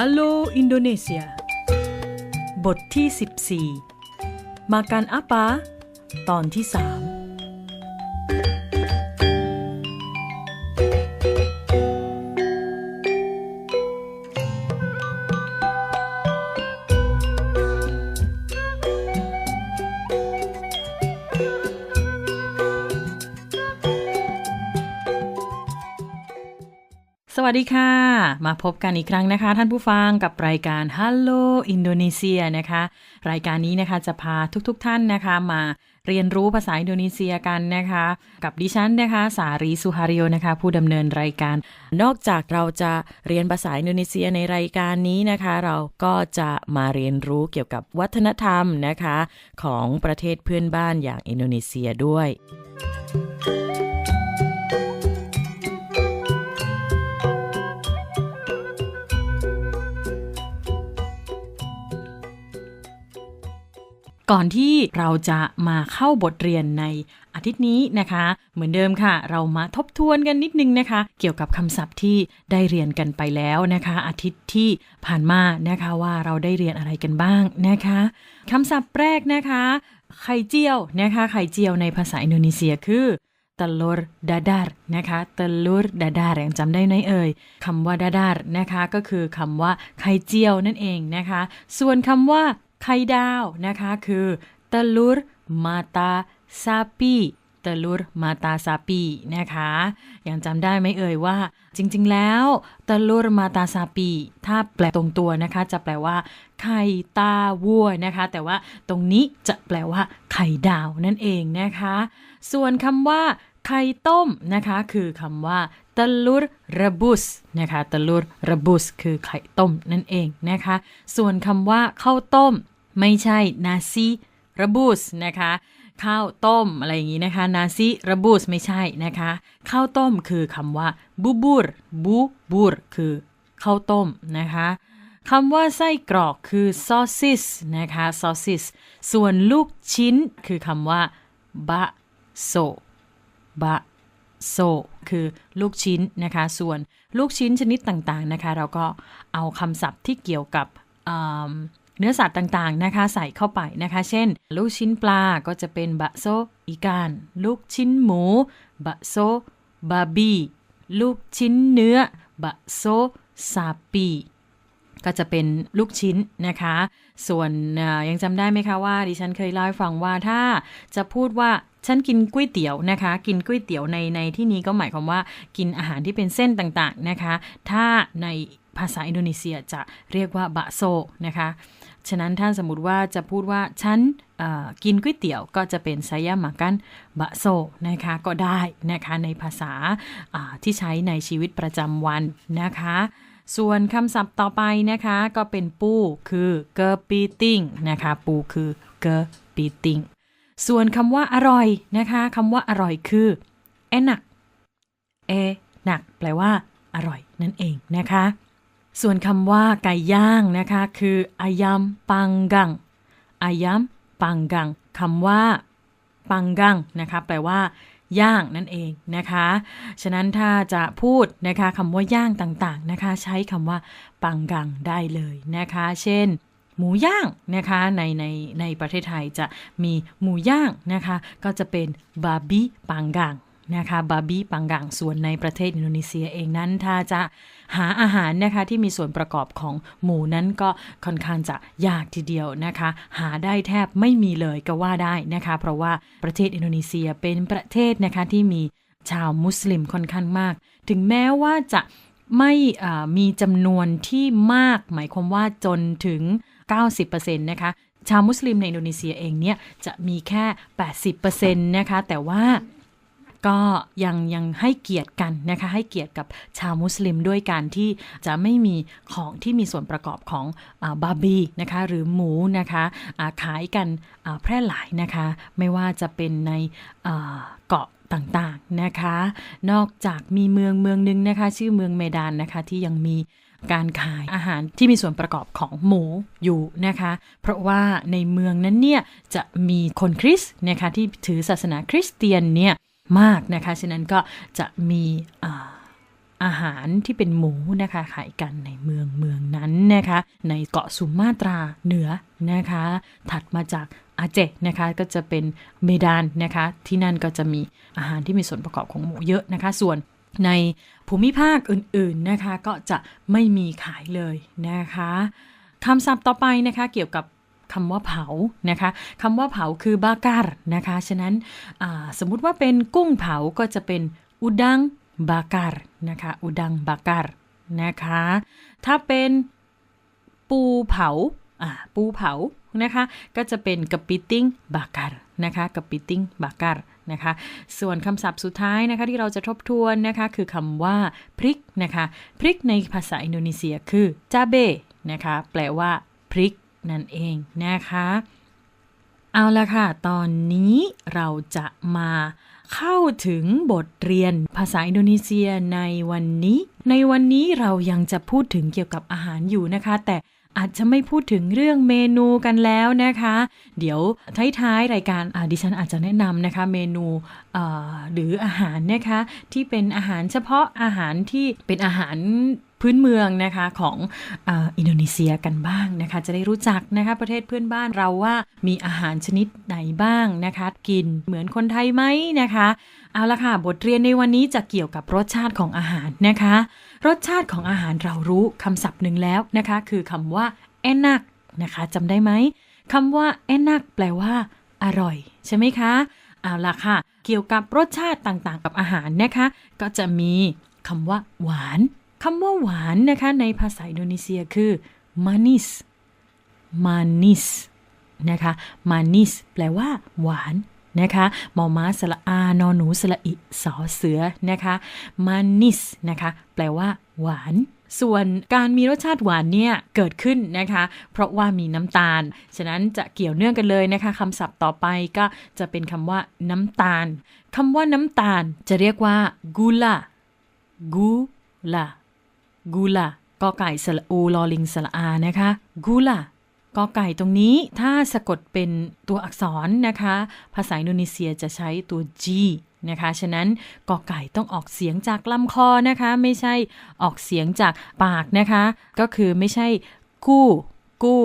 ฮัลโหลอินโดนีเซีย บทที่ 14 มาการอาปา ตอนที่สามสวัสดีค่ะ มาพบกันอีกครั้งนะคะ ท่านผู้ฟังกับรายการ Hello Indonesia นะคะ รายการนี้นะคะจะพาทุกๆทท่านนะคะมาเรียนรู้ภาษาอินโดนีเซียกันนะคะ กับดิฉันนะคะ สารีสุฮาริโอนะคะ ผู้ดำเนินรายการ นอกจากเราจะเรียนภาษาอินโดนีเซียในรายการนี้นะคะ เราก็จะมาเรียนรู้เกี่ยวกับวัฒนธรรมนะคะ ของประเทศเพื่อนบ้านอย่างอินโดนีเซียด้วย ก่อนที่เราจะมาเข้าบทเรียนในอาทิตย์นี้นะคะ เหมือนเดิมค่ะ เรามาทบทวนกันนิดนึงนะคะ เกี่ยวกับคำศัพท์ที่ได้เรียนกันไปแล้วนะคะ อาทิตย์ที่ผ่านมานะคะว่าเราได้เรียนอะไรกันบ้างนะคะคำศัพท์แรกนะคะ ไข่เจียวนะคะ ไข่เจียวในภาษาอินโดนีเซียคือตลอรดาดาร์นะคะตลอรดาดาร์ยังจำได้ไหมเอ่ยคำว่าดาดาร์นะคะ ก็คือคำว่าไข่เจียวนั่นเองนะคะ ส่วนคำว่า ไข่ดาวนะคะคือ telur mata sapi telur mata sapi นะคะยังจำได้ไหมเอ่ยว่า จริงๆแล้ว telur mata sapi ถ้าแปลตรงตัวนะคะ จะแปลว่า ไข่ตาวัวนะคะ แต่ว่าตรงนี้จะแปลว่า ไข่ดาวนั่นเองนะคะ ส่วนคำว่า ไข่ต้มนะคะ คือคำว่า telur rebus นะคะ telur rebus คือไข่ต้มนั่นเองนะคะ ส่วนคำว่าข้าวต้ม ไม่ใช่ nasi rebus นะคะข้าวต้มอะไรอย่างนี้นะคะ nasi rebus ไม่ใช่นะคะ ข้าวต้มคือคำว่า bubur bubur คือข้าวต้มนะคะคำว่าไส้กรอกคือ sausage นะคะ sausage ส่วนลูกชิ้นคือคำว่า bakso บะโซคือลูกชิ้นนะคะ ส่วนลูกชิ้นชนิดต่างๆนะคะ เราก็เอาคำศัพท์ที่เกี่ยวกับเนื้อสัตว์ต่างๆนะคะ ใส่เข้าไปนะคะ เช่น ลูกชิ้นปลาก็จะเป็นบะโซอีกาน ลูกชิ้นหมูบะโซบาบีลูกชิ้นเนื้อบะโซซาปีก็จะเป็นลูกชิ้นนะคะ ส่วนยังจำได้ไหมคะว่า ดิฉันเคยเล่าให้ฟังว่าถ้าจะพูดว่าฉันกินก๋วยเตี๋ยวนะคะ กินก๋วยเตี๋ยวในในที่นี้ก็หมายความว่ากินอาหารที่เป็นเส้นต่างๆนะคะ ถ้าในภาษาอินโดนีเซียจะเรียกว่าบะโซนะคะ ฉะนั้นท่านสมมติว่าจะพูดว่าฉันกินก๋วยเตี๋ยวก็จะเป็นไซยามากันบะโซนะคะก็ได้นะคะในภาษาที่ใช้ในชีวิตประจำวันนะคะ ส่วนคำศัพท์ต่อไปนะคะ ก็เป็นปูคือเกอร์ปีติงนะคะ ปูคือเกอร์ปีติงส่วนคำว่าอร่อยนะคะคำว่าอร่อยคือเอหนักเอหนักแปลว่า อร่อยนั่นเองนะคะ ส่วนคำว่าไก่ย่างนะคะ คืออายัมปังกังอายัมปังกังคำว่าปังกังนะคะ แปลว่า ย่างนั่นเองนะคะ ฉะนั้นถ้าจะพูดนะคะคำว่าย่างต่างๆนะคะ ใช้คำว่าปังกังได้เลยนะคะ เช่น หมูย่างนะคะในในในประเทศไทยจะมีหมูย่างนะคะ ก็จะเป็นบาร์บีปังกัง นะคะบาบี้ปังกังส่วนในประเทศอินโดนีเซียเองนั้น ถ้าจะหาอาหารนะคะที่มีส่วนประกอบของหมูนั้นก็ค่อนข้างจะยากทีเดียวนะคะ หาได้แทบไม่มีเลยก็ว่าได้นะคะ เพราะว่าประเทศอินโดนีเซียเป็นประเทศนะคะที่มีชาวมุสลิมค่อนข้างมาก ถึงแม้ว่าจะไม่มีจำนวนที่มาก หมายความว่าจนถึง 90%นะคะชาวมุสลิมในอินโดนีเซียเองเนี่ยจะมีแค่ 80%นะคะ แต่ว่า ก็ยังยังให้เกียรติกันนะคะให้เกียรติกับชาวมุสลิมด้วยการที่จะไม่มีของที่มีส่วนประกอบของบาร์บีนะคะหรือหมูนะคะขายกันแพร่หลายนะคะไม่ว่าจะเป็นในเกาะต่างๆนะคะ นอกจากมีเมืองเมืองนึงนะคะ ชื่อเมืองเมดานนะคะที่ยังมีการขายอาหารที่มีส่วนประกอบของหมูอยู่นะคะ เพราะว่าในเมืองนั้นเนี่ยจะมีคนคริสต์นะคะที่ถือศาสนาคริสเตียนเนี่ย มากนะคะ ฉะนั้นก็จะมีอาหารที่เป็นหมูนะคะขายกันในเมืองเมืองนั้นนะคะ ในเกาะสุมาตราเหนือนะคะ ถัดมาจากอาเจนะคะก็จะเป็นเมดานนะคะ ที่นั่นก็จะมีอาหารที่มีส่วนประกอบของหมูเยอะนะคะ ส่วนในภูมิภาคอื่นๆนะคะ ก็จะไม่มีขายเลยนะคะคำศัพท์ต่อไปนะคะเกี่ยวกับ คำว่าเผานะคะคำว่าเผาคือบาการนะคะ ฉะนั้นสมมุติว่าเป็นกุ้งเผาก็จะเป็นอุดังบาการนะคะอุดังบาการนะคะ ถ้าเป็นปูเผาอ่าปูเผานะคะ ก็จะเป็นกะปิติ้งบาการนะคะกะปิติ้งบาการนะคะส่วนคำศัพท์สุดท้ายนะคะที่เราจะทบทวนนะคะคือคำว่าพริกนะคะพริกในภาษาอินโดนีเซียคือจาเบนะคะแปลว่าพริก นั่นเองนะคะ เอาละค่ะ ตอนนี้เราจะมาเข้าถึงบทเรียนภาษาอินโดนีเซียในวันนี้ ในวันนี้เรายังจะพูดถึงเกี่ยวกับอาหารอยู่นะคะ แต่ อาจจะไม่พูดถึงเรื่องเมนูกันแล้วนะคะ เดี๋ยวท้ายๆรายการดิฉันอาจจะแนะนำนะคะเมนูหรืออาหารนะคะที่เป็นอาหารเฉพาะอาหารที่เป็นอาหารพื้นเมืองนะคะของออินโดนีเซียกันบ้างนะคะ จะได้รู้จักนะคะประเทศเพื่อนบ้านเราว่ามีอาหารชนิดไหนบ้างนะคะ กินเหมือนคนไทยไหมนะคะ เอาละค่ะ บทเรียนในวันนี้จะเกี่ยวกับรสชาติของอาหารนะคะรสชาติของอาหารเรารู้คำศัพท์หนึ่งแล้วนะคะ คือคำว่าแอนักนะคะจำได้ไหมคำว่าแอนักแปลว่า อร่อย ใช่ไหมคะเอาละค่ะ เกี่ยวกับรสชาติต่างๆ กับอาหารนะคะ ก็จะมีคำว่า หวานคำว่าหวานนะคะ ในภาษาอินโดนีเซียคือ manis manis นะคะ manis แปลว่า หวาน นะคะมอม้าสละอานอหนูสละอิสอเสือนะคะ manis นะคะแปลว่าหวานส่วนการมีรสชาติหวานเนี่ยเกิดขึ้นนะคะ เพราะว่ามีน้ำตาล ฉะนั้นจะเกี่ยวเนื่องกันเลยนะคะคำศัพท์ต่อไปก็จะเป็นคำว่าน้ำตาลคำว่าน้ำตาลจะเรียกว่า gula gula กูลากอไก่สระอูลอลิงสระอานะคะกูลา กอไก่ตรงนี้ถ้าสะกดเป็นตัวอักษรนะคะ ภาษาอินโดนีเซียจะใช้ตัว G นะคะฉะนั้นกอไก่ต้องออกเสียงจากลำคอนะคะ ไม่ใช่ออกเสียงจากปากนะคะ ก็คือไม่ใช่กู้กู้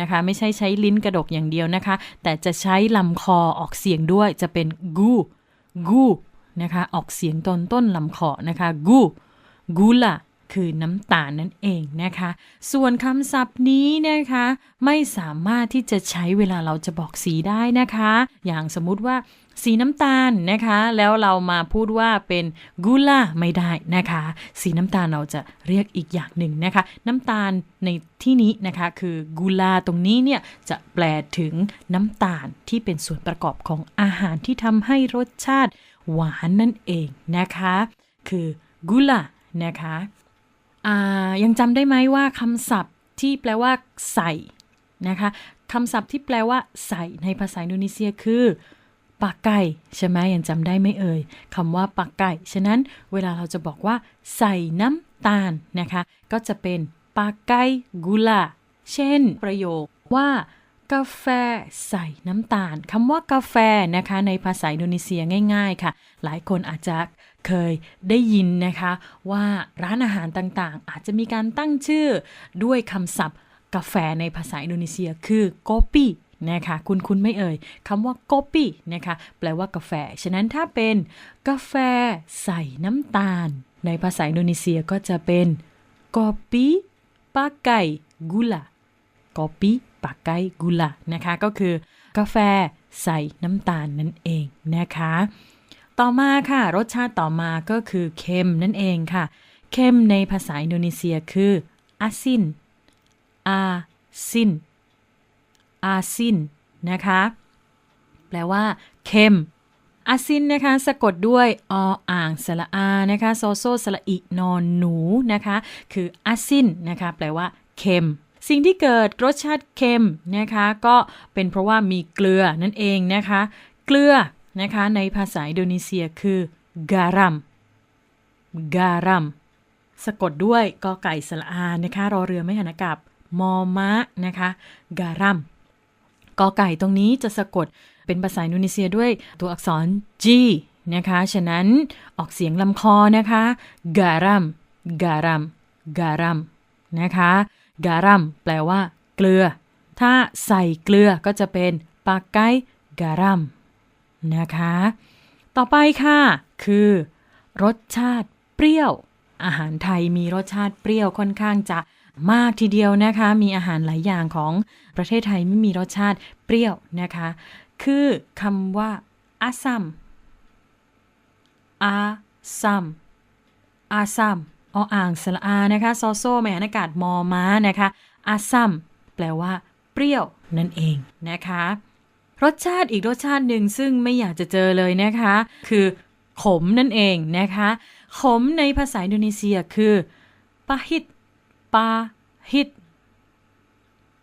นะคะไม่ใช่ใช้ลิ้นกระดกอย่างเดียวนะคะ แต่จะใช้ลำคอออกเสียงด้วยจะเป็นกูกูนะคะออกเสียงตนต้นลำคอนะคะกูกูล่ะ คือน้ำตาลนั่นเองนะคะ ส่วนคำศัพท์นี้นะคะ ไม่สามารถที่จะใช้เวลาเราจะบอกสีได้นะคะ อย่างสมมุติว่าสีน้ำตาลนะคะ แล้วเรามาพูดว่าเป็นกุลาไม่ได้นะคะ สีน้ำตาลเราจะเรียกอีกอย่างหนึ่งนะคะ น้ำตาลในที่นี้นะคะ คือกุลาตรงนี้เนี่ยจะแปลถึงน้ำตาลที่เป็นส่วนประกอบของอาหารที่ทำให้รสชาติหวานนั่นเองนะคะ คือกุลานะคะ ยังจำได้ไหมว่าคำศัพท์ที่แปลว่าใส่นะคะคำศัพท์ที่แปลว่าใส่ในภาษาอินโดนีเซียคือปากไก่ใช่ไหมยังจำได้ไม่เอ่ยคำว่าปากไก่ ฉะนั้นเวลาเราจะบอกว่า ใส่น้ำตาลนะคะก็จะเป็นปากไก่กุลาเช่น ประโยคว่ากาแฟใส่น้ำตาลคำว่ากาแฟนะคะในภาษาอินโดนีเซียง่าย ๆ ค่ะ หลายคนอาจจะ เคยได้ยินนะคะ ว่าร้านอาหารต่างๆ อาจจะมีการตั้งชื่อด้วยคำศัพท์ กาแฟในภาษาอินโดนีเซียคือโกปีนะคะคุณคุณไม่เอ่ยคำว่าโกปีนะคะแปลว่ากาแฟ ฉะนั้นถ้าเป็นกาแฟใส่น้ำตาล ในภาษาอินโดนีเซียก็จะเป็นโกปีปาไก่กุลาโกปีปาไก่กุลานะคะก็คือกาแฟใส่น้ำตาลนั่นเองนะคะ ต่อมาค่ะ รสชาติต่อมาก็คือเค็มนั่นเองค่ะ เค็มในภาษาอินโดนีเซียคืออาซิน อาซิน อาซินนะคะ แปลว่าเค็มอาซินนะคะ สะกดด้วยออ่างสระอานะคะโซโซสระอินอนหนูนะคะ คืออาซินนะคะ แปลว่าเค็มสิ่งที่เกิดรสชาติเค็มนะคะ ก็เป็นเพราะว่ามีเกลือนั่นเองนะคะ เกลือ นะคะในภาษาอินโดนีเซียคือการัมการัมสะกดด้วยกอไก่สระอานะคะรอเรือไม่หันกับมอมะนะคะการัมกอไก่ตรงนี้จะสะกดเป็นภาษาอินโดนีเซียด้วยตัวอักษร G นะคะ ฉะนั้นออกเสียงลำคอนะคะ garam garam garam นะคะ garam แปลว่า เกลือ ถ้าใส่เกลือก็จะเป็นปากไก garam นะคะ ต่อไปค่ะ คือ รสชาติเปรี้ยว อาหารไทยมีรสชาติเปรี้ยวค่อนข้างจะมากทีเดียวนะคะ มีอาหารหลายอย่างของประเทศไทยไม่มีรสชาติเปรี้ยวนะคะ คือคำว่าอาซัมอาซัมอาซัมออ่างสระอานะคะซอโซแมนอากาศมอม้านะคะอาซัมแปลว่าเปรี้ยวนั่นเองนะคะ รสชาติอีกรสชาติหนึ่งซึ่งไม่อยากจะเจอเลยนะคะ คือขมนั่นเองนะคะ ขมในภาษาอินโดนีเซียคือปาฮิตปาฮิต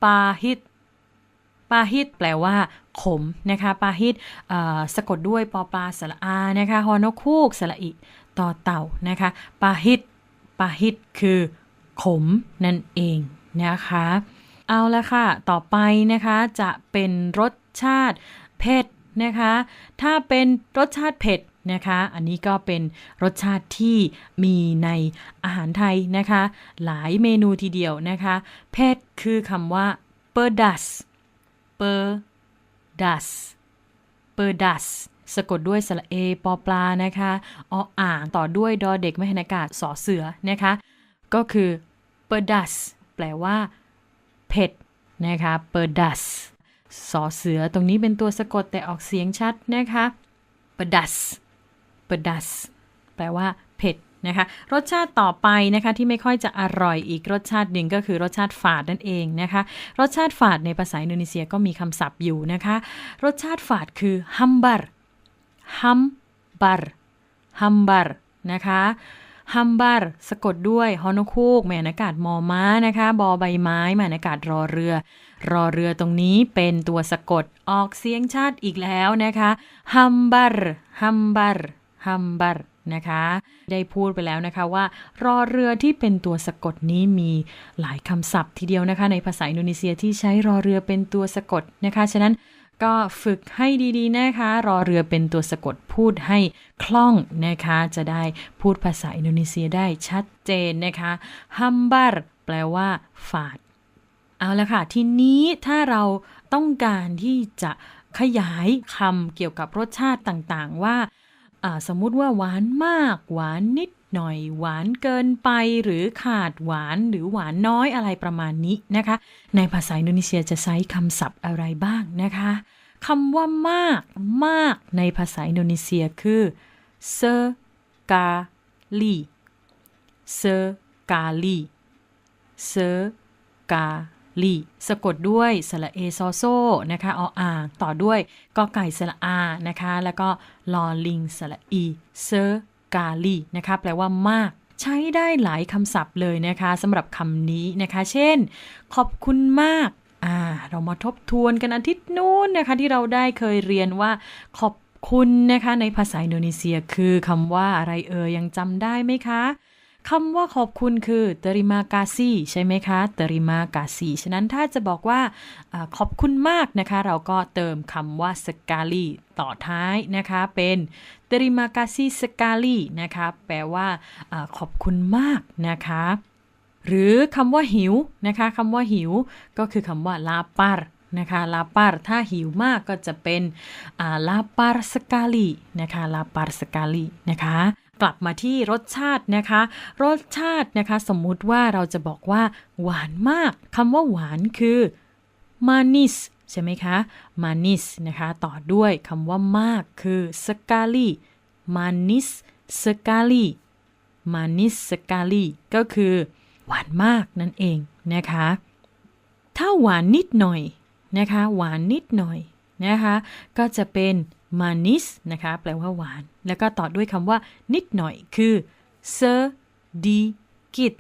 ปาฮิตปาฮิตแปลว่าขมนะคะปาฮิตสะกดด้วยปอปลาสระอานะคะฮอนกคูกสระอิต่อเต่านะคะปาฮิตปาฮิตคือขมนั่นเองนะคะ เอาละค่ะ ต่อไปนะคะจะเป็นรส ชาติเผ็ดนะคะ ถ้าเป็นรสชาติเผ็ดนะคะ อันนี้ก็เป็นรสชาติที่มีในอาหารไทยนะคะ หลายเมนูทีเดียวนะคะ เผ็ดคือคำว่า pedas pedas pedas สะกดด้วยสระเอปอปลานะคะออ่างต่อด้วยดอเด็กไม่หันอากาศสอเสือนะคะ ก็คือ pedas แปลว่าเผ็ดนะคะ pedas ส อเสือตรงนี้เป็นตัวสะกดแต่ออกเสียงชัดนะคะ pedas pedas แปลว่าเผ็ดนะคะรสชาติต่อไปนะคะที่ไม่ค่อยจะอร่อยอีกรสชาติหนึ่งก็คือรสชาติฝาดนั่นเองนะคะ รสชาติฝาดในภาษาอินโดนีเซียก็มีคำศัพท์อยู่นะคะ รสชาติฝาดคือ hambar hambar hambar นะคะฮัมบัรสะกดด้วยฮอนคูกแมนอากาศมอม้านะคะ บอใบไม้แมนอากาศรอเรือรอเรือตรงนี้เป็นตัวสะกดออกเสียงชาติอีกแล้วนะคะฮัมบัรฮัมบัรฮัมบัรนะคะ ได้พูดไปแล้วนะคะว่า รอเรือที่เป็นตัวสะกดนี้มีหลายคำศัพท์ทีเดียวนะคะ ในภาษาอินโดนีเซียที่ใช้รอเรือเป็นตัวสะกดนะคะ ฉะนั้นก็ฝึกให้ดีๆนะคะ รอเรือเป็นตัวสะกดพูดให้คล่องนะคะ จะได้พูดภาษาอินโดนีเซียได้ชัดเจนนะคะฮัมบัรแปลว่าฝาด เอาละค่ะ ทีนี้ถ้าเราต้องการที่จะขยายคำเกี่ยวกับรสชาติต่างๆ ว่าสมมุติว่าหวานมาก หวานนิดหน่อย หวานเกินไป หรือขาดหวานหรือหวานน้อยอะไรประมาณนี้นะคะ ในภาษาอินโดนีเซียจะใช้คำศัพท์อะไรบ้างนะคะคำว่ามากมากในภาษาอินโดนีเซียคือ sekali sekali sekali สะกดด้วยสระเอซอโซนะคะออ่างต่อด้วยกอไก่สระอานะคะ แล้วก็ลอลิงสระอีเซกาลีนะคะแปลว่ามากใช้ได้หลายคำศัพท์เลยนะคะสำหรับคำนี้นะคะ เช่น ขอบคุณมากอ่าเรามาทบทวนกันอาทิตย์นู้นนะคะ ที่เราได้เคยเรียนว่าขอบคุณนะคะ ในภาษาอินโดนีเซียคือคำว่าอะไรเอ่ยยังจำได้ไหมคะ คำว่าขอบคุณคือ terima kasih ใช่ไหมคะ terima kasih ฉะนั้นถ้าจะบอกว่าอขอบคุณมากนะคะ เราก็เติมคำว่า sekali ต่อท้ายนะคะ เป็น terima kasih sekali นะคะ แปลว่าอขอบคุณมากนะคะหรือคำว่าหิวนะคะคำว่าหิวก็คือคำว่า lapar นะคะ lapar ถ้าหิวมากก็จะเป็น lapar sekali นะคะ lapar sekali นะคะ กลับมาที่รสชาตินะคะ รสชาตินะคะ สมมุติว่าเราจะบอกว่า หวานมากคำว่าหวานคือ manis ใช่ไหมคะ manis นะคะ ต่อด้วยคำว่ามากคือ sekali manis sekali manis sekali ก็คือ หวานมากนั่นเองนะคะ ถ้าหวานนิดหน่อยนะคะ หวานนิดหน่อยนะคะ ก็จะเป็น มานิสนะคะ แปลว่าหวาน แล้วก็ต่อด้วยคำว่า นิดหน่อยคือ sedikit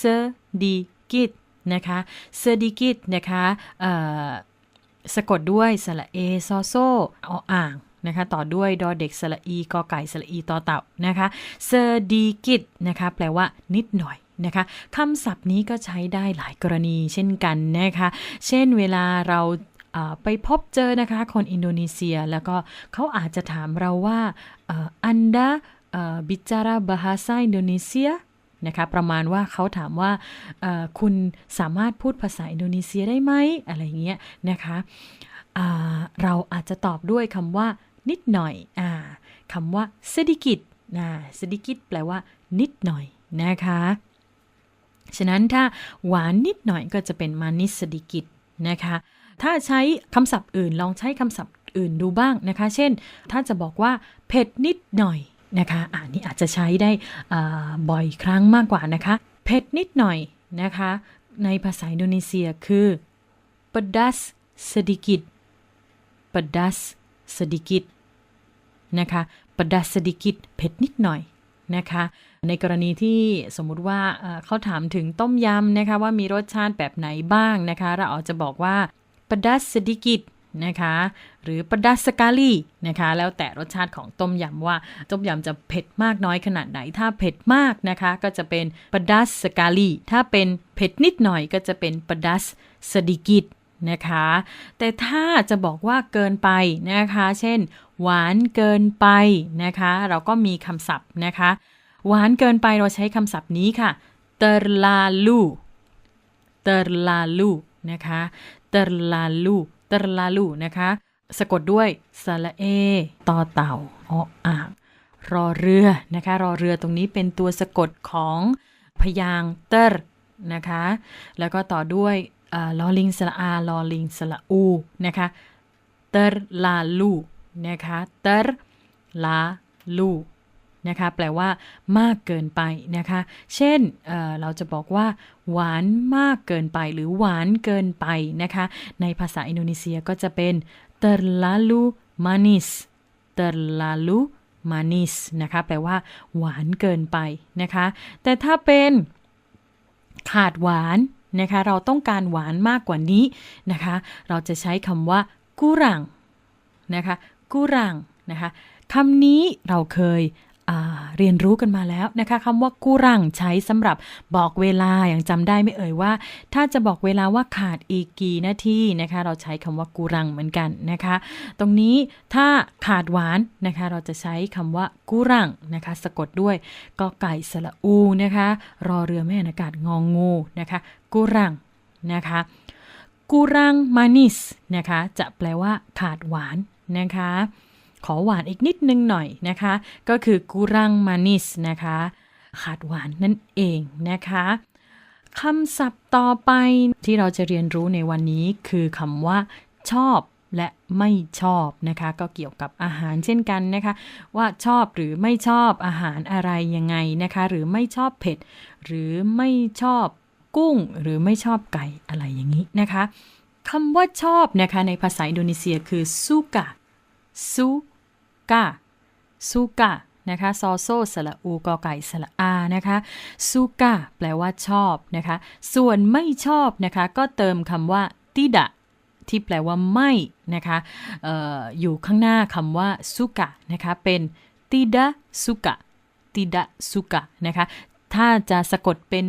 sedikit นะคะ sedikit นะคะสะกดด้วยสระเอซอโซออ่างนะคะต่อด้วยดอเด็กสระอีกอไก่สระอีต่อเต่านะคะ sedikit นะคะแปลว่านิดหน่อยนะคะคำศัพท์นี้ก็ใช้ได้หลายกรณีเช่นกันนะคะ เช่นเวลาเรา ไปพบเจอนะคะคนอินโดนีเซียแล้วก็เขาอาจจะถามเราว่าอันดาเอ่อ bicara bahasa Indonesia นะคะประมาณว่าเขาถามว่าคุณสามารถพูดภาษาอินโดนีเซียได้ไหมอะไรเงี้ยนะคะเราอาจจะตอบด้วยคำว่านิดหน่อยอคำว่า sedikit นะ sedikit แปลว่า นิดหน่อยนะคะฉะนั้นถ้าหวานนิดหน่อยก็จะเป็นมานิสดิกิตนะคะ ถ้าใช้คำศัพท์อื่นลองใช้คำศัพท์อื่นดูบ้างนะคะ เช่น ถ้าจะบอกว่าเผ็ดนิดหน่อยนะคะอ่านี่อาจจะใช้ได้บ่อยครั้งมากกว่านะคะ เผ็ดนิดหน่อยนะคะ ในภาษาอินโดนีเซียคือ pedas sedikit pedas sedikit นะคะ pedas sedikit เผ็ดนิดหน่อยนะคะ ในกรณีที่สมมุติว่าเอ่อเขาถามถึงต้มยำนะคะว่ามีรสชาติแบบไหนบ้างนะคะ เราอาจจะบอกว่า pedas sedikit นะคะ หรือ pedas sekali นะคะ แล้วแต่รสชาติของต้มยำว่าต้มยำจะเผ็ดมากน้อยขนาดไหน ถ้าเผ็ดมากนะคะ ก็จะเป็น pedas sekali ถ้าเป็นเผ็ดนิดหน่อยก็จะเป็น pedas sedikit นะคะ แต่ถ้าจะบอกว่าเกินไปนะคะ เช่น หวานเกินไปนะคะ เราก็มีคำศัพท์นะคะ หวานเกินไปเราใช้คำศัพท์นี้ค่ะ terlalu terlalu นะคะ terlalu terlalu นะคะ สะกดด้วยสระเอต่อเต่าออ่างรอเรือนะคะ รอเรือตรงนี้เป็นตัวสะกดของพยางค์เตอร์นะคะ แล้วก็ต่อด้วยลอลิงสระอาลอลิงสระอูนะคะเตอร์ลาลูนะคะเตอร์ลาลู นะคะแปลว่ามากเกินไปนะคะ เช่นเเราจะบอกว่า หวานมากเกินไป หรือหวานเกินไปนะคะ ในภาษาอินโดนีเซียก็จะเป็น terlalu manis terlalu manis นะคะแปลว่า หวานเกินไปนะคะ แต่ถ้าเป็นขาดหวานนะคะเราต้องการหวานมากกว่านี้นะคะ เราจะใช้คำว่ากุรังนะคะกุรังนะคะคำนี้เราเคย เรียนรู้กันมาแล้วนะคะคำว่ากุรังใช้สำหรับบอกเวลาอย่างจำได้ไม่เอ่ยว่า ถ้าจะบอกเวลาว่าขาดอีกกี่นาทีนะคะ เราใช้คำว่ากุรังเหมือนกันนะคะ ตรงนี้ถ้าขาดหวานนะคะ เราจะใช้คำว่ากุรังนะคะ สะกดด้วยกอไก่สระอูนะคะ รอเรือแม่นอากาศงองงูนะคะกุรังนะคะกูรังมานิสนะคะ จะแปลว่าขาดหวานนะคะ ขอหวานอีกนิดนึงหน่อยนะคะ ก็คือกูรังมานิสนะคะ ขาดหวานนั่นเองนะคะคำศัพท์ต่อไปที่เราจะเรียนรู้ในวันนี้คือคำว่า ชอบและไม่ชอบนะคะ ก็เกี่ยวกับอาหารเช่นกันนะคะ ว่าชอบหรือไม่ชอบอาหารอะไรยังไงนะคะ หรือไม่ชอบเผ็ด หรือไม่ชอบกุ้ง หรือไม่ชอบไก่อะไรอย่างนี้นะคะคำว่าชอบนะคะในภาษาอินโดนีเซียคือ suka suka suka นะคะซอโซสระอูกอไก่สระอานะคะ suka แปลว่าชอบนะคะ ส่วนไม่ชอบนะคะ ก็เติมคำว่า tidak ที่แปลว่าไม่นะคะอออยู่ข้างหน้าคำว่า suka นะคะเป็น tidak suka tidak suka นะคะถ้าจะสะกดเป็น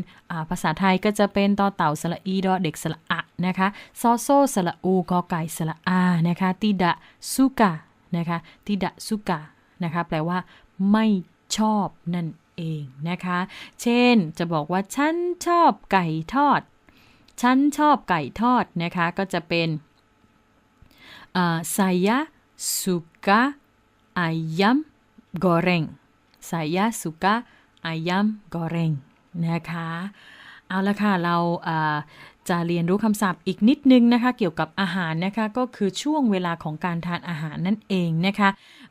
ภาษาไทยก็จะเป็นต่อเต่าสระอีดอเด็กสระอะนะคะซอโซสระอูกอไก่สระอานะคะติดะสุกะ นะคะติดะสุกะนะคะแปลว่าไม่ชอบนั่นเองนะคะ เช่นจะบอกว่าฉันชอบไก่ทอด ฉันชอบไก่ทอดนะคะก็จะเป็น saya suka ayam goreng saya suka ayam goreng นะคะ เอาละค่ะ เรา จะเรียนรู้คำศัพท์อีกนิดนึงนะคะ เกี่ยวกับอาหารนะคะ ก็คือช่วงเวลาของการทานอาหารนั่นเองนะคะ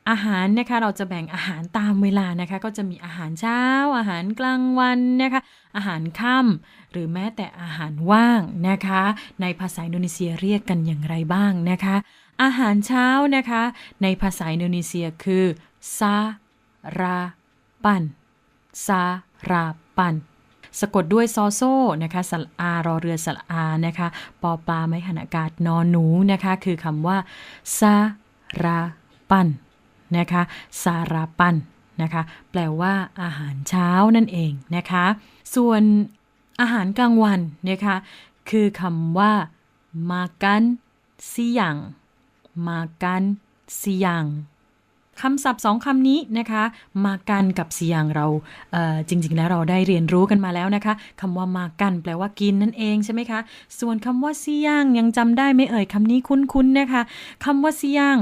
อาหารนะคะเราจะแบ่งอาหารตามเวลานะคะ ก็จะมีอาหารเช้า อาหารกลางวันนะคะ อาหารค่ำหรือแม้แต่อาหารว่างนะคะ ในภาษาอินโดนีเซียเรียกกันอย่างไรบ้างนะคะ อาหารเช้านะคะ ในภาษาอินโดนีเซียคือซาราปันซาราปัน สะกดด้วยซอโซนะคะสระอารอเรือสระอานะคะปอปลาไม้หันอากาศนอนหนูนะคะคือคำว่าซาราปันนะคะซาราปันนะคะแปลว่าอาหารเช้านั่นเองนะคะส่วนอาหารกลางวันนะคะคือคำว่ามากัน siang makan siang คำศัพท์สองคำนี้นะคะ มากันกับเสียงเราเจริง ๆ แล้วเราได้เรียนรู้กันมาแล้วนะคะคำว่ามากันแปลว่ากินนั่นเองใช่ไหมคะ ส่วนคำว่าเสียงยังจำได้ไหมเอ่ยคำนี้คุ้นๆนะคะคำว่าเสียง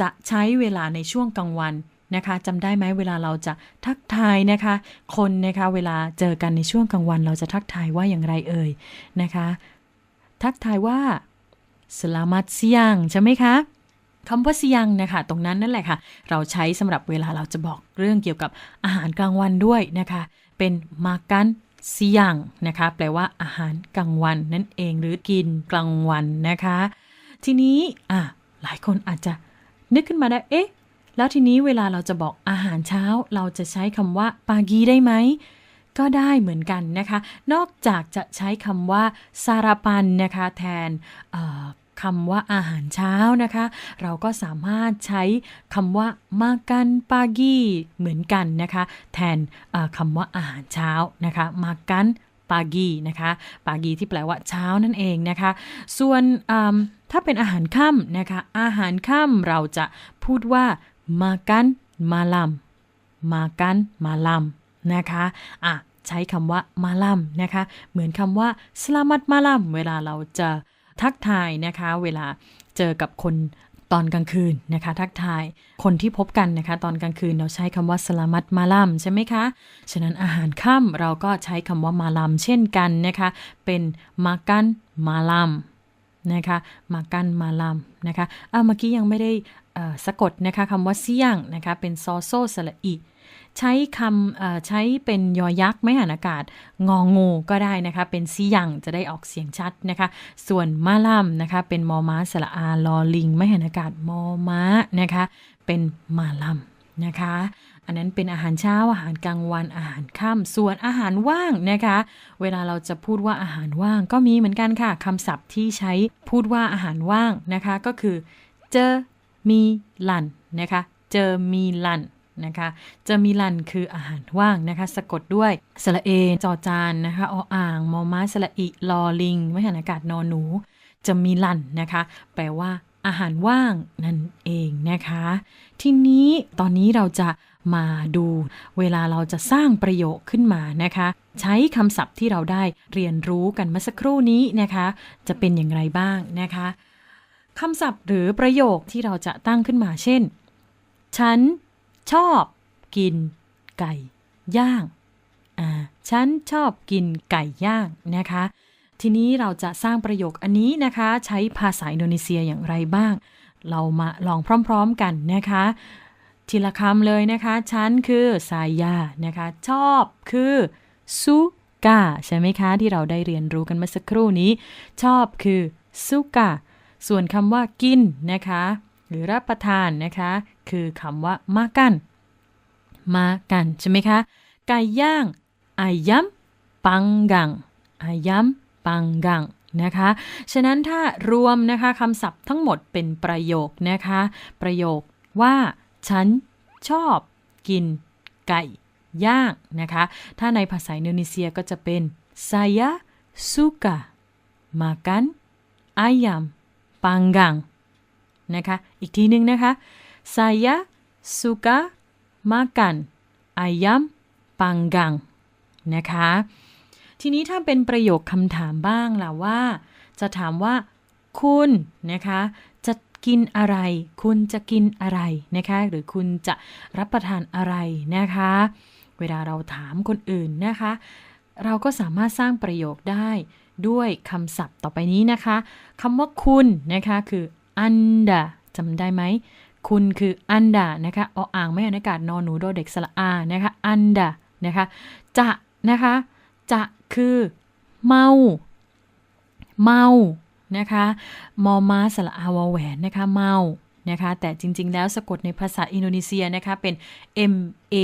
จะใช้เวลาในช่วงกลางวันนะคะจำได้ไหมเวลาเราจะทักทายนะคะ คนนะคะเวลาเจอกันในช่วงกลางวัน เราจะทักทายว่าอย่างไรเอ่ยนะคะ ทักทายว่า selamat siang ใช่ไหมคะ คำว่าเสียงนะคะตรงนั้นนั่นแหละค่ะ เราใช้สำหรับเวลาเราจะบอกเรื่องเกี่ยวกับอาหารกลางวันด้วยนะคะ เป็นมากันเสียงนะคะ แปลว่าอาหารกลางวันนั่นเองหรือกินกลางวันนะคะ ทีนี้อะหลายคนอาจจะนึกขึ้นมาได้เอ๊ะแล้วทีนี้เวลาเราจะบอกอาหารเช้า เราจะใช้คำว่าปากีได้ไหมก็ได้เหมือนกันนะคะ นอกจากจะใช้คำว่าซาราปันนะคะ แทน คำว่าอาหารเช้านะคะ เราก็สามารถใช้คำว่ามากันปากีเหมือนกันนะคะ แทนคำว่าอาหารเช้านะคะมากันปากีนะคะปากีที่แปลว่าเช้านั่นเองนะคะ ส่วนถ้าเป็นอาหารค่ำนะคะ อาหารค่ำเราจะพูดว่ามากันมาลัมมากันมาลัมนะคะอะใช้คำว่ามาลัมนะคะ เหมือนคำว่าสลามัดมาลัมเวลาเราจะ ทักทายนะคะ เวลาเจอกับคนตอนกลางคืนนะคะ ทักทายคนที่พบกันนะคะ ตอนกลางคืนเราใช้คำว่าสลามัดมาลัมใช่ไหมคะ ฉะนั้นอาหารค่ำเราก็ใช้คำว่ามาลัมเช่นกันนะคะ เป็นมากันมาลัมนะคะมากันมาลำนะคะอ่าเมื่อกี้ยังไม่ได้สะกดนะคะคำว่าเสี่ยงนะคะ เป็นซอโซสระอี ใช้คำใช้เป็นยอยักษ์ไม่หันอากาศ งองูก็ได้นะคะ เป็นซียังจะได้ออกเสียงชัดนะคะ ส่วนมาลำนะคะ เป็นมอม้าสระอาลอลิง ไม่หันอากาศมอม้านะคะ เป็นมาลำนะคะ อันนั้นเป็นอาหารเช้าอาหารกลางวันอาหารค่ำส่วนอาหารว่างนะคะ เวลาเราจะพูดว่าอาหารว่างก็มีเหมือนกันค่ะคำศัพท์ที่ใช้พูดว่าอาหารว่างนะคะ ก็คือเจอมีลันนะคะ เจอมีลัน นะคะจอมีลันคืออาหารว่างนะคะ สะกดด้วยสระเอจอจานนะคะออ่างมอม้าสระอิลอลิงไม่หันอากาศนอนหนู จะมีลันนะคะ แปลว่าอาหารว่างนั่นเองนะคะ ทีนี้ตอนนี้เราจะมาดูเวลาเราจะสร้างประโยคขึ้นมานะคะ ใช้คำศัพท์ที่เราได้เรียนรู้กันเมื่อสักครู่นี้นะคะ จะเป็นอย่างไรบ้างนะคะคำศัพท์หรือประโยคที่เราจะตั้งขึ้นมาเช่น ฉัน ชอบกินไก่ย่าง อ่า ฉันชอบกินไก่ย่างนะคะ ทีนี้เราจะสร้างประโยคอันนี้นะคะ ใช้ภาษาอินโดนีเซียอย่างไรบ้าง เรามาลองพร้อมๆกันนะคะ ทีละคำเลยนะคะ ฉันคือสายานะคะ ชอบคือซุกาใช่ไหมคะ ที่เราได้เรียนรู้กันเมื่อสักครู่นี้ ชอบคือซุกาส่วนคำว่ากินนะคะ หรือรับประทานนะคะ คือคำว่ามากัน มากันใช่ไหมคะ ไก่ย่างอายัมปังกังอายัมปังกังนะคะ ฉะนั้นถ้ารวมนะคะคำศัพท์ทั้งหมดเป็นประโยคนะคะ ประโยคว่าฉันชอบกินไก่ย่างนะคะ ถ้าในภาษาอินโดนีเซียก็จะเป็น saya suka makan ayam panggang นะคะ อีกทีหนึ่งนะคะ saya suka makan ayam panggang นะคะ ทีนี้ถ้าเป็นประโยคคำถามบ้างล่ะว่า จะถามว่า คุณนะคะ จะกินอะไร คุณจะกินอะไรนะคะ หรือคุณจะรับประทานอะไรนะคะ เวลาเราถามคนอื่นนะคะ เราก็สามารถสร้างประโยคได้ด้วยคำศัพท์ต่อไปนี้นะคะคำว่าคุณนะคะคือ anda จำได้ไหม คุณคือ anda นะคะออ่างไม่อากาศนอนหนูโดเด็กสระอานะคะ anda นะคะจะนะคะจะคือเมา เมานะคะมอมาสระอาวาแหวนนะคะเมานะคะแต่จริง ๆ แล้วสะกดในภาษาอินโดนีเซียนะคะเป็น M A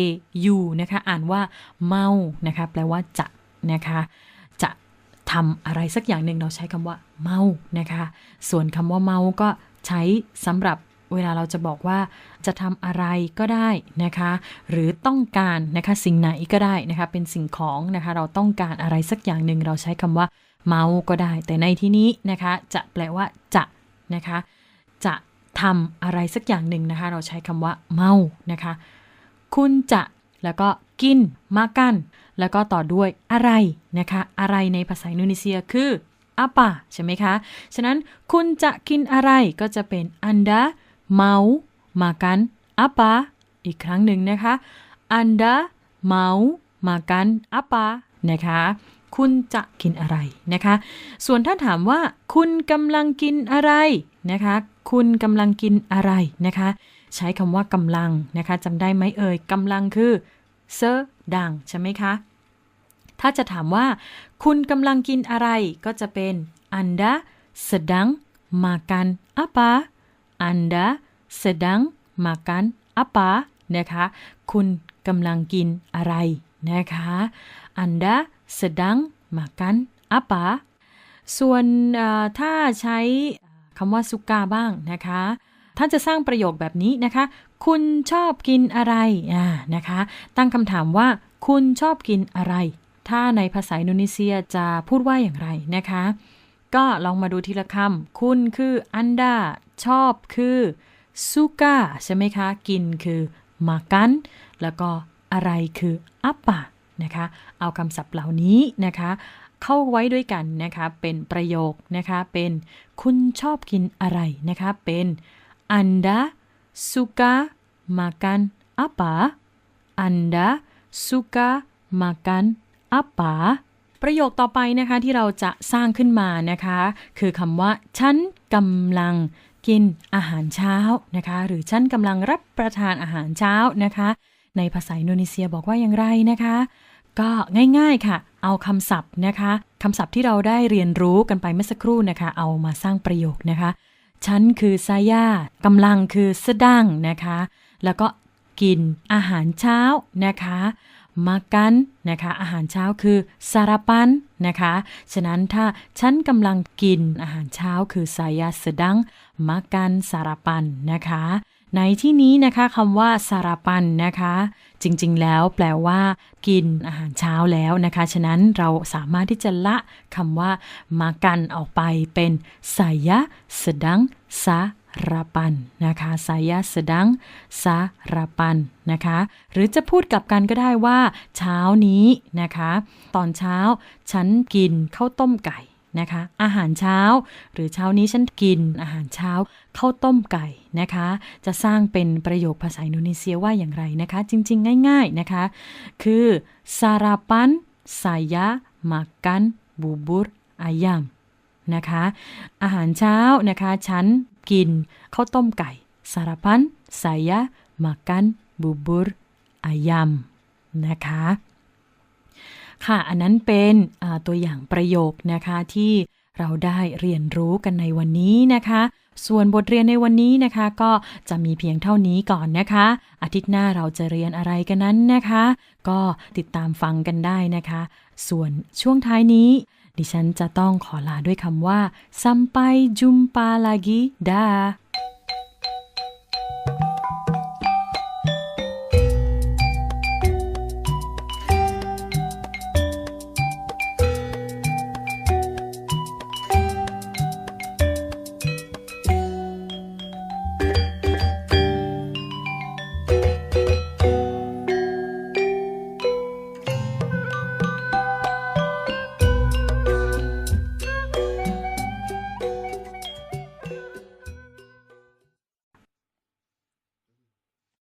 U นะคะอ่านว่าเมานะคะแปลว่าจะนะคะจะทำอะไรสักอย่างหนึ่งเราใช้คำว่าเมานะคะส่วนคำว่าเมาก็ใช้สำหรับ เวลาเราจะบอกว่าจะทำอะไรก็ได้นะคะ หรือต้องการนะคะสิ่งไหนก็ได้นะคะ เป็นสิ่งของนะคะ เราต้องการอะไรสักอย่างหนึ่งเราใช้คำว่าเมาก็ได้ แต่ในที่นี้นะคะ จะแปลว่าจะนะคะ จะทำอะไรสักอย่างหนึ่งนะคะ เราใช้คำว่าเมานะคะ คุณจะแล้วก็กินมากัน แล้วก็ต่อด้วยอะไรนะคะ อะไรในภาษาอินโดนีเซียคืออาปาใช่ไหมคะ ฉะนั้นคุณจะกินอะไรก็จะเป็น anda mau makan apa อีกครั้งหนึ่งนะคะ anda mau makan apa นะคะ คุณจะกินอะไรนะคะ ส่วนถ้าถามว่า คุณกำลังกินอะไรนะคะ คุณกำลังกินอะไรนะคะ ใช้คำว่ากำลังนะคะจำได้ไหมเอ่ยกำลังคือเซอร์ดังใช่ไหมคะ ถ้าจะถามว่า คุณกำลังกินอะไรก็จะเป็น Anda sedang makan apa Anda sedang makan apa นะคะ คุณกำลังกินอะไรนะคะ Anda sedang makan apa ส่วนถ้าใช้คำว่าสุกาบ้างนะคะ ท่านจะสร้างประโยคแบบนี้นะคะ คุณชอบกินอะไรอ่านะคะ ตั้งคำถามว่า คุณชอบกินอะไร ถ้าในภาษาอินโดนีเซียจะพูดว่าอย่างไรนะคะ ก็ลองมาดูทีละคำ คุณคืออันดาชอบคือซูกาใช่ไหมคะ กินคือมากัน แล้วก็อะไรคืออัปปะนะคะ เอาคำศัพท์เหล่านี้นะคะ เข้าไว้ด้วยกันนะคะ เป็นประโยคนะคะ เป็นคุณชอบกินอะไรนะคะ เป็น Anda suka makan apa Anda suka makan apa ปปะ ประโยคต่อไปนะคะที่เราจะสร้างขึ้นมานะคะ คือคำว่า ฉันกำลังกินอาหารเช้านะคะ หรือฉันกำลังรับประทานอาหารเช้านะคะ ในภาษาอินโดนีเซียบอกว่าอย่างไรนะคะ ก็ง่ายๆค่ะ เอาคำศัพท์นะคะคำศัพท์ที่เราได้เรียนรู้กันไปเมื่อสักครู่นะคะ เอามาสร้างประโยคนะคะ ฉันคือซาย่ากำลังคือสดังนะคะ แล้วก็กินอาหารเช้านะคะ มากันนะคะ อาหารเช้าคือสารปันนะคะ ฉะนั้นถ้าฉันกำลังกินอาหารเช้าคือซายาสดังมากันสารปันนะคะ ในที่นี้นะคะคำว่าสารปันนะคะ จริงๆ แล้วแปลว่า กินอาหารเช้าแล้วนะคะ ฉะนั้นเราสามารถที่จะละคำว่ามากันออกไปเป็นสายะสดังสา รปันนะคะสายะสดังสารปันนะคะ หรือจะพูดกลับกันก็ได้ว่า เช้านี้นะคะ ตอนเช้าฉันกินข้าวต้มไก่นะคะ อาหารเช้า หรือเช้านี้ฉันกินอาหารเช้าข้าวต้มไก่นะคะ จะสร้างเป็นประโยคภาษาอินโดนีเซียว่าอย่างไรนะคะ จริง ๆ ง่าย ๆนะคะ คือสาราปันสายะมากันบูบุรอายามนะคะ อาหารเช้านะคะ ฉัน กินข้าวต้มไก่ สารพัน saya makan bubur ayam นะคะ ค่ะ อันนั้นเป็นตัวอย่างประโยคนะคะที่เราได้เรียนรู้กันในวันนี้นะคะ ส่วนบทเรียนในวันนี้นะคะ ก็จะมีเพียงเท่านี้ก่อนนะคะ อาทิตย์หน้าเราจะเรียนอะไรกันนั้นนะคะ ก็ติดตามฟังกันได้นะคะ ส่วนช่วงท้ายนี้ ดิฉันจะต้องขอลาด้วยคำว่า sampai jumpa lagi dah